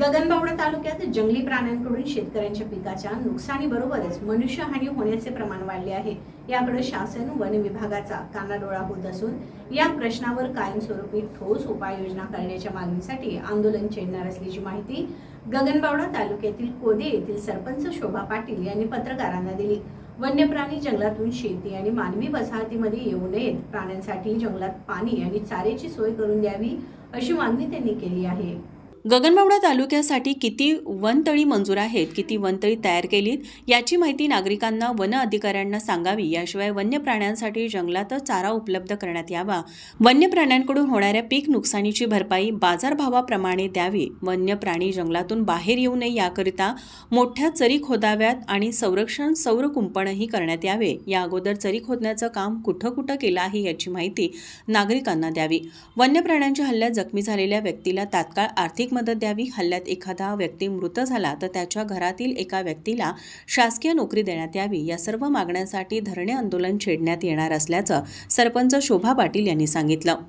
गगनबावडा तालुक्यात जंगली प्राण्यांकडून शेतकऱ्यांच्या पिकाच्या नुकसानीबरोबरच मनुष्यहानी होण्याचे प्रमाण वाढले आहे. याकडे शासन वन विभागाचा कानाडोळा होत असून या प्रश्नावर कायमस्वरूपी ठोस उपाययोजना करण्याच्या मागणीसाठी आंदोलन छेडणार असल्याची माहिती गगनबावडा तालुक्यातील कोदे येथील सरपंच शोभा पाटील यांनी पत्रकारांना दिली. वन्य प्राणी जंगलातून शेती आणि मानवी वसाहतीमध्ये येऊ नयेत. प्राण्यांसाठी जंगलात पाणी आणि चाऱ्याची सोय करून द्यावी अशी मागणी त्यांनी केली आहे. गगनबावडा तालुक्यासाठी किती वनतळी मंजूर आहेत किती वनतळी तयार केलीत याची माहिती नागरिकांना वन अधिकाऱ्यांना सांगावी. याशिवाय वन्य प्राण्यांसाठी जंगलातच चारा उपलब्ध करण्यात यावा. वन्य प्राण्यांकडून होणाऱ्या पीक नुकसानीची भरपाई बाजारभावाप्रमाणे द्यावी. वन्य प्राणी जंगलातून बाहेर येऊ नये याकरिता मोठ्या चरी खोदाव्यात आणि संरक्षण सौर कुंपणही करण्यात यावे. या अगोदर चरी खोदण्याचं काम कुठं कुठं केलं आहे याची माहिती नागरिकांना द्यावी. वन्य प्राण्यांच्या हल्ल्यात जखमी झालेल्या व्यक्तीला तात्काळ आर्थिक मदत द्यावी हल्ल्यात एखादा व्यक्ती मृत झाला तर त्याच्या घरातील एका व्यक्तीला शासकीय नोकरी देण्यात यावी. या सर्व मागण्यांसाठी धरणे आंदोलन छेडण्यात येणार असल्याचं सरपंच शोभा पाटील यांनी सांगितलं.